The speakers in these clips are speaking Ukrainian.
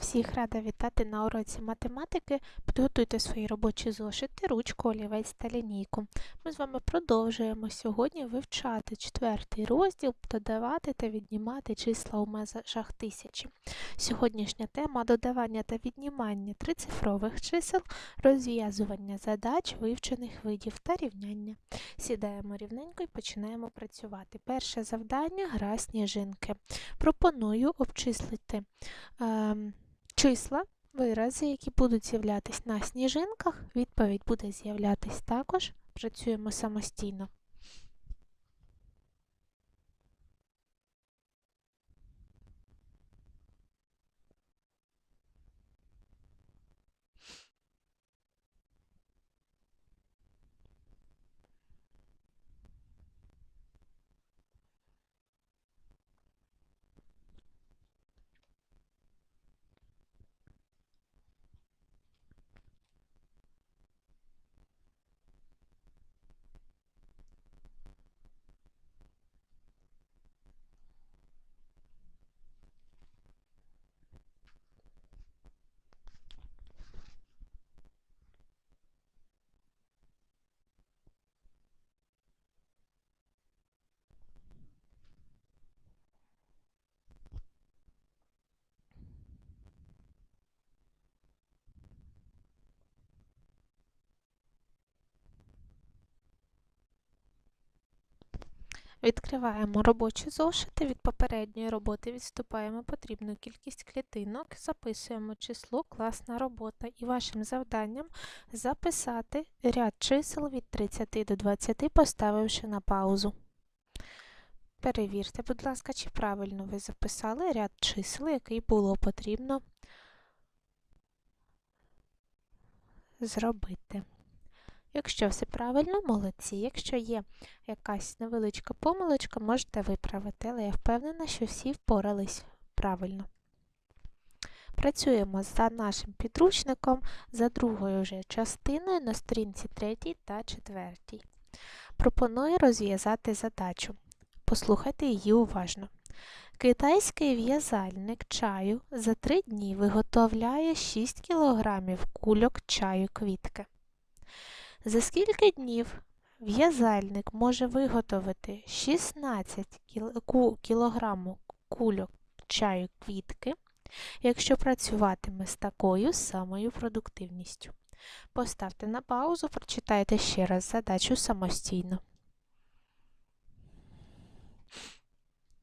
Всіх рада вітати на уроці математики. Підготуйте свої робочі зошити, ручку, олівець та лінійку. Ми з вами продовжуємо сьогодні вивчати четвертий розділ, додавати та віднімати числа у межах тисячі. Сьогоднішня тема додавання та віднімання трицифрових чисел, розв'язування задач, вивчених видів та рівняння. Сідаємо рівненько і починаємо працювати. Перше завдання гра сніжинки. Пропоную обчислити. Ем, числа, вирази, які будуть з'являтись на сніжинках, відповідь буде з'являтись також. Працюємо самостійно. Відкриваємо робочі зошити. Від попередньої роботи відступаємо потрібну кількість клітинок, записуємо число класна робота і вашим завданням записати ряд чисел від 30 до 20, поставивши на паузу. Перевірте, будь ласка, чи правильно ви записали ряд чисел, який було потрібно зробити. Якщо все правильно, молодці. Якщо є якась невеличка помилочка, можете виправити, але я впевнена, що всі впорались правильно. Працюємо за нашим підручником, за другою вже частиною на сторінці 3 та 4. Пропоную розв'язати задачу. Послухайте її уважно. Китайський в'язальник чаю за 3 дні виготовляє 6 кг кульок чаю квітки. За скільки днів в'язальник може виготовити 16 кг кульок чаю квітки, якщо працюватиме з такою самою продуктивністю? Поставте на паузу, прочитайте ще раз задачу самостійно.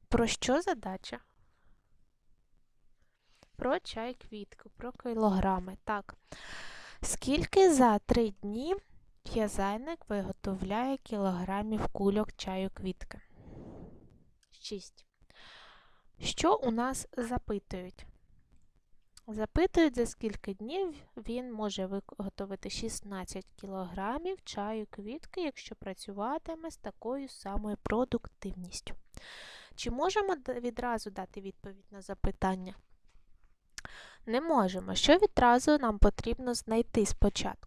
Про що задача? Про чай квітку, про кілограми. Так. Скільки за три дні В'язальник виготовляє кілограмів кульок чаю квітки. 6. Що у нас запитують? Запитують, за скільки днів він може виготовити 16 кілограмів чаю квітки, якщо працюватиме з такою самою продуктивністю. Чи можемо відразу дати відповідь на запитання? Не можемо. Що відразу нам потрібно знайти спочатку?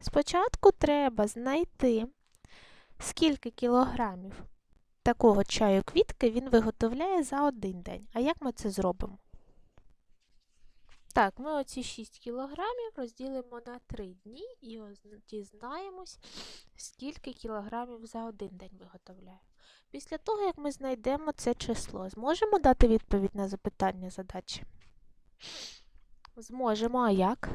Спочатку треба знайти, скільки кілограмів такого чаю квітки він виготовляє за один день. А як ми це зробимо? Так, ми оці 6 кілограмів розділимо на 3 дні і дізнаємось, скільки кілограмів за один день виготовляє. Після того, як ми знайдемо це число, зможемо дати відповідь на запитання задачі? Зможемо, а як?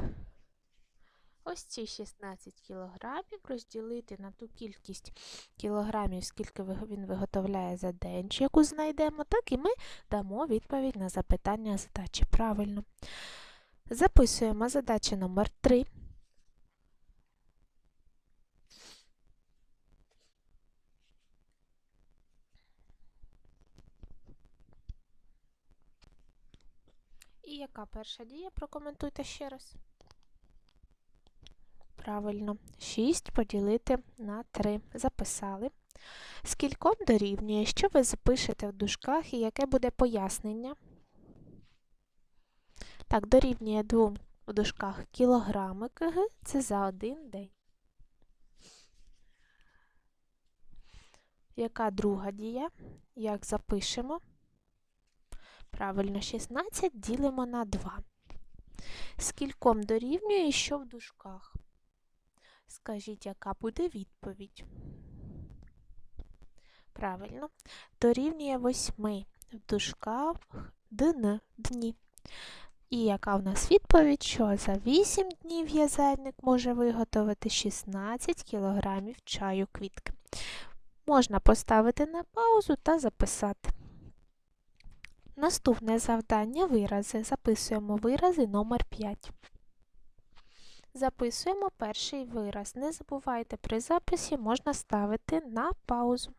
Ось ці 16 кілограмів розділити на ту кількість кілограмів, скільки він виготовляє за день, яку знайдемо, так і ми дамо відповідь на запитання задачі. Правильно. Записуємо задачу номер 3. І яка перша дія? Прокоментуйте ще раз. Правильно, 6 поділити на 3. Записали. Скільком дорівнює, що ви запишете в дужках і яке буде пояснення? Так, дорівнює 2 в дужках кілограми КГ, це за один день. Яка друга дія? Як запишемо? Правильно, 16 ділимо на 2. Скільком дорівнює що в дужках? Скажіть, яка буде відповідь? Правильно. Дорівнює 8 в дужках дн, дні. І яка в нас відповідь, що за 8 днів язельник може виготовити 16 кг чаю квітки. Можна поставити на паузу та записати. Наступне завдання вирази. Записуємо вирази номер 5. Записуємо перший вираз. Не забувайте, при записі можна ставити на паузу.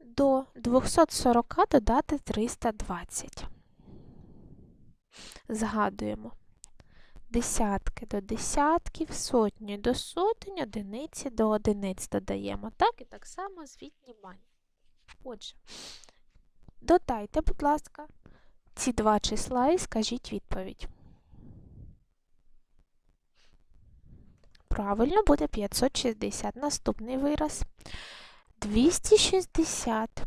До 240 додати 320. Згадуємо. Десятки до десятків, сотні до сотень, одиниці до одиниць додаємо. Так і так само з віднімань. Отже, додайте, будь ласка, ці два числа і скажіть відповідь. Правильно буде 560. Наступний вираз. 260.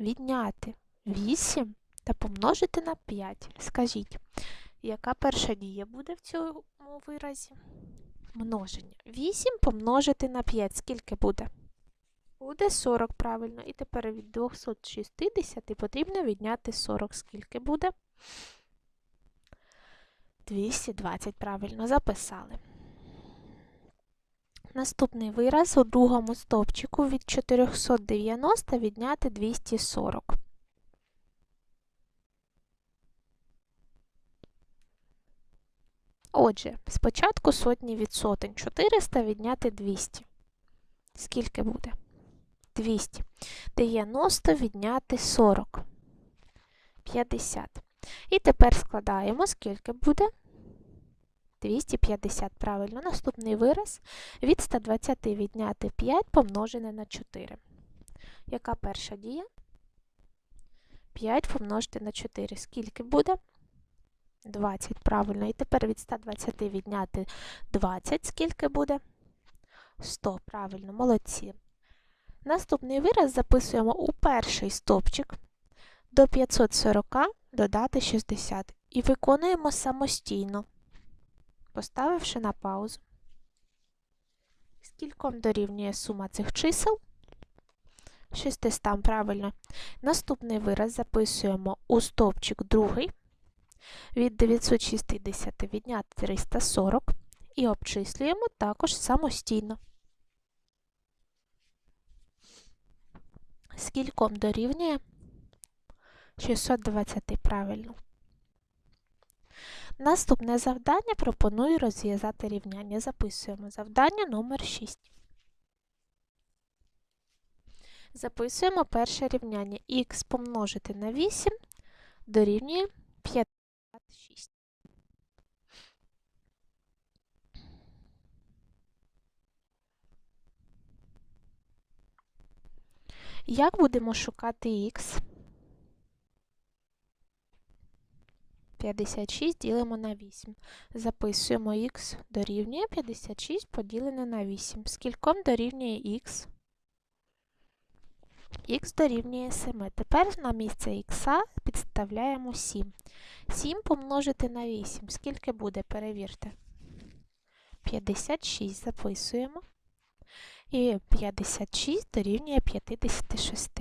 Відняти 8 та помножити на 5. Скажіть, яка перша дія буде в цьому виразі? Множення. 8 помножити на 5. Скільки буде? Буде 40, правильно. І тепер від 260 потрібно відняти 40. Скільки буде? 220, правильно, записали. Наступний вираз у другому стовпчику від 490 відняти 240. Отже, спочатку сотні від сотень. 400 відняти 200. Скільки буде? 200. 90 відняти 40. 50. І тепер складаємо, скільки буде? 250. Правильно. Наступний вираз від 120 відняти 5 помножене на 4. Яка перша дія? 5 помножити на 4. Скільки буде? 20. Правильно. І тепер від 120 відняти 20. Скільки буде? 100. Правильно, молодці. Наступний вираз записуємо у перший стопчик. До 540 додати 60. І виконуємо самостійно поставивши на паузу. Скільком дорівнює сума цих чисел? 600, правильно. Наступний вираз записуємо у стовпчик другий. Від 960 відняти 340 і обчислюємо також самостійно. Скільком дорівнює 620, правильно. Наступне завдання пропоную розв'язати рівняння. Записуємо завдання номер 6. Записуємо перше рівняння. Х помножити на 8 дорівнює 56. Як будемо шукати х? 56 ділимо на 8. Записуємо х дорівнює 56 поділене на 8. Скільком дорівнює х? Х дорівнює 7. Тепер на місце х підставляємо 7. 7 помножити на 8. Скільки буде? Перевірте. 56 записуємо. І 56 дорівнює 56.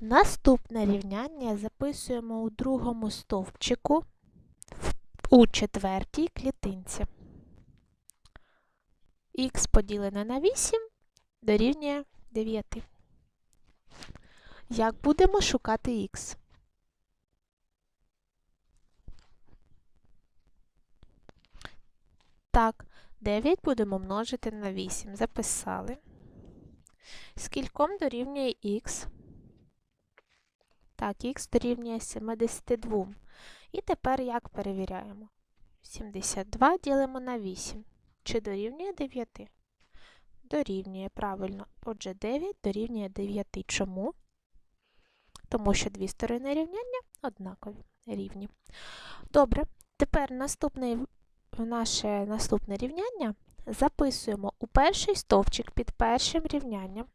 Наступне рівняння записуємо у другому стовпчику у четвертій клітинці. Х поділене на 8 дорівнює 9. Як будемо шукати х? Так, 9 будемо множити на 8. Записали. Скільком дорівнює х? Так, х дорівнює 72. І тепер як перевіряємо? 72 ділимо на 8. Чи дорівнює 9? Дорівнює, правильно. Отже, 9 дорівнює 9. Чому? Тому що дві сторони рівняння однакові рівні. Добре, тепер наступне, наше наступне рівняння записуємо у перший стовпчик під першим рівнянням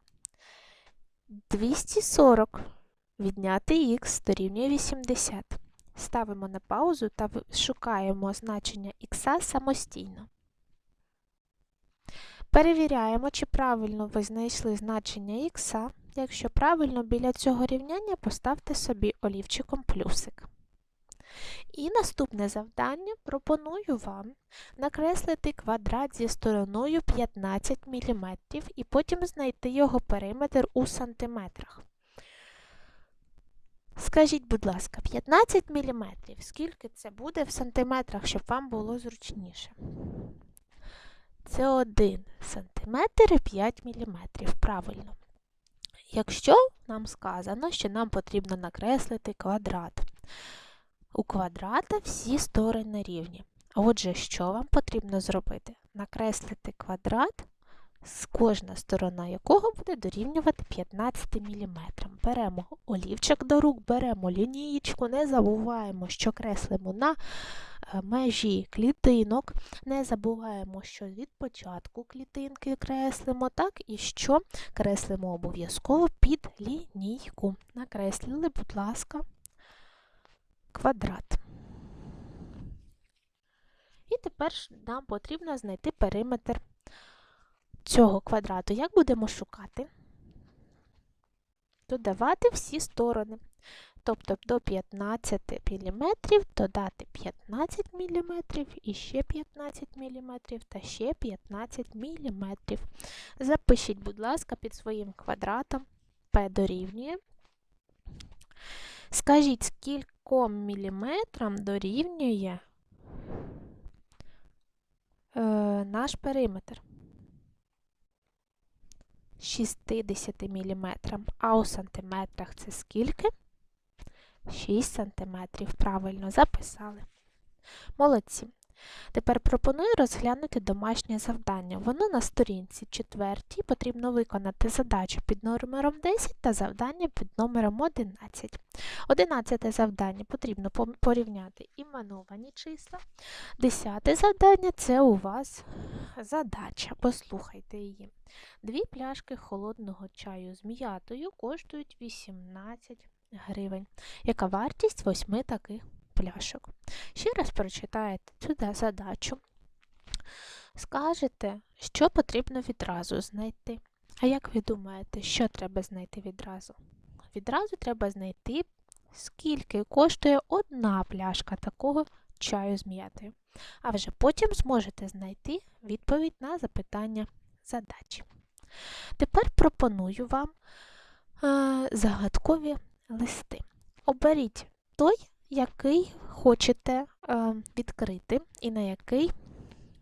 240 відняти х дорівнює 80. Ставимо на паузу та шукаємо значення х самостійно. Перевіряємо, чи правильно ви знайшли значення х. Якщо правильно, біля цього рівняння поставте собі олівчиком плюсик. І наступне завдання пропоную вам накреслити квадрат зі стороною 15 мм і потім знайти його периметр у сантиметрах. Скажіть, будь ласка, 15 мм, скільки це буде в сантиметрах, щоб вам було зручніше? Це 1 сантиметр і 5 мм. Правильно. Якщо нам сказано, що нам потрібно накреслити квадрат. У квадрата всі сторони рівні. Отже, що вам потрібно зробити? Накреслити квадрат, з кожна сторона якого буде дорівнювати 15 мм. Беремо олівчик до рук, беремо лінієчку, не забуваємо, що креслимо на е, межі клітинок, не забуваємо, що від початку клітинки креслимо, так, і що креслимо обов'язково під лінійку. Накреслили, будь ласка, квадрат. І тепер нам потрібно знайти периметр цього квадрату. Як будемо шукати? Додавати всі сторони. Тобто до 15 мм додати 15 мм і ще 15 мм та ще 15 мм. Запишіть, будь ласка, під своїм квадратом P дорівнює. Скажіть, скільком міліметрам дорівнює е, наш периметр? 60 мм. А у сантиметрах це скільки? 6 сантиметрів. Правильно записали. Молодці. Тепер пропоную розглянути домашнє завдання. Воно на сторінці 4 потрібно виконати задачу під номером 10 та завдання під номером 11. Одинадцяте завдання потрібно порівняти іменовані числа. Десяте завдання це у вас задача. Послухайте її. Дві пляшки холодного чаю з м'ятою коштують 18 гривень. Яка вартість восьми таких пляшок? Ще раз прочитаєте цю задачу. Скажете, що потрібно відразу знайти. А як ви думаєте, що треба знайти відразу? Відразу треба знайти, скільки коштує одна пляшка такого чаю з м'ятою. А вже потім зможете знайти відповідь на запитання задачі. Тепер пропоную вам е, загадкові листи. Оберіть той, який хочете е, відкрити, і на який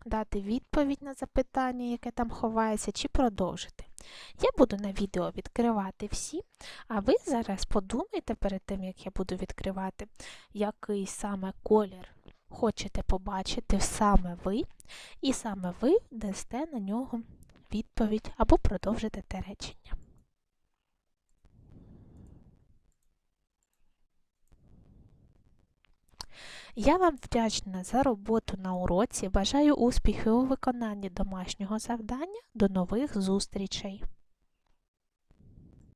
дати відповідь на запитання, яке там ховається, чи продовжити. Я буду на відео відкривати всі, а ви зараз подумайте перед тим, як я буду відкривати, який саме колір хочете побачити саме ви, і саме ви дасте на нього відповідь або продовжите те речення. Я вам вдячна за роботу на уроці. Бажаю успіхів у виконанні домашнього завдання. До нових зустрічей!